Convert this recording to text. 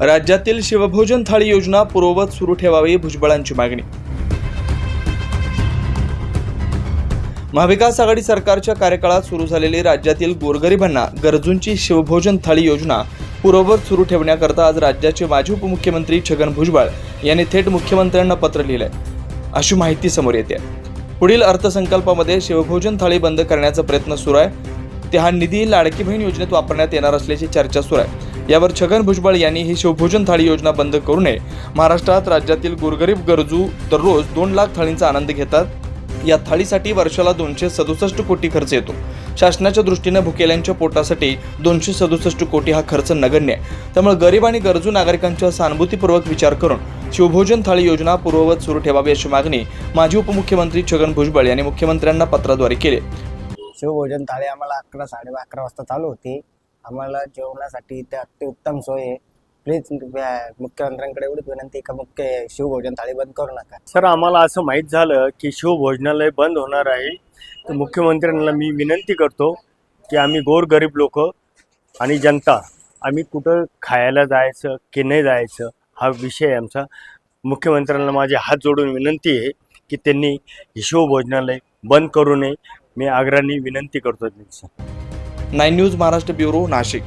राज्यातील शिवभोजन थाळी योजना पूर्ववत सुरू ठेवावी भुजबळांची मागणी. महाविकास आघाडी सरकारच्या कार्यकाळात सुरू झालेली राज्यातील गोरगरिबांना गरजूंची शिवभोजन थाळी योजना पूर्ववत सुरू ठेवण्याकरता आज राज्याचे माजी उपमुख्यमंत्री छगन भुजबळ यांनी थेट मुख्यमंत्र्यांना पत्र लिहिलंय. अशी माहिती समोर येते. पुढील अर्थसंकल्पामध्ये शिवभोजन थाळी बंद करण्याचा प्रयत्न सुरू आहे. ते हा निधी लाडकी बहीण योजनेत वापरण्यात येणार असल्याची चर्चा सुरू आहे. यावर छगन भुजबळ यांनी ही शिवभोजन थाळी योजना बंद करू नये. महाराष्ट्रात राज्यातील गोरगरीब गरजू दररोज दोन लाख थाळींचा आनंद घेतात. या थाळीसाठी वर्षाला दोनशे सदुसष्ट कोटी खर्च येतो. शासनाच्या दृष्टीनं भुकेल्यांच्या पोटासाठी दोनशे सदुसष्ट कोटी हा खर्च नगण्य आहे. त्यामुळे गरीब आणि गरजू नागरिकांच्या सहानुभूतीपूर्वक विचार करून शिवभोजन थाळी योजना पूर्ववत सुरू ठेवावी अशी मागणी माजी उपमुख्यमंत्री छगन भुजबळ यांनी मुख्यमंत्र्यांना पत्राद्वारे केली. शिवभोजन थाळी आम्हाला अकरा साडे अकरा वाजता चालू होती. आम्हाला जेवणासाठी ते अत्युत्तम सोय आहे. प्लीज मुख्यमंत्र्यांकडे एवढीच विनंती का मुख्य शिवभोजन थाळी बंद करू नका. सर आम्हाला असं माहीत झालं की शिवभोजनालय बंद होणार आहे. तर मुख्यमंत्र्यांना मी विनंती करतो की आम्ही गोरगरीब लोक आणि जनता आम्ही कुठं खायला जायचं की नाही जायचं हा विषय आहे आमचा. मुख्यमंत्र्यांना माझे हात जोडून विनंती आहे की त्यांनी शिवभोजनालय बंद करू नये. मी आग्रहाने विनंती करतो त्यांची. Nine news Maharashtra bureau Nashik.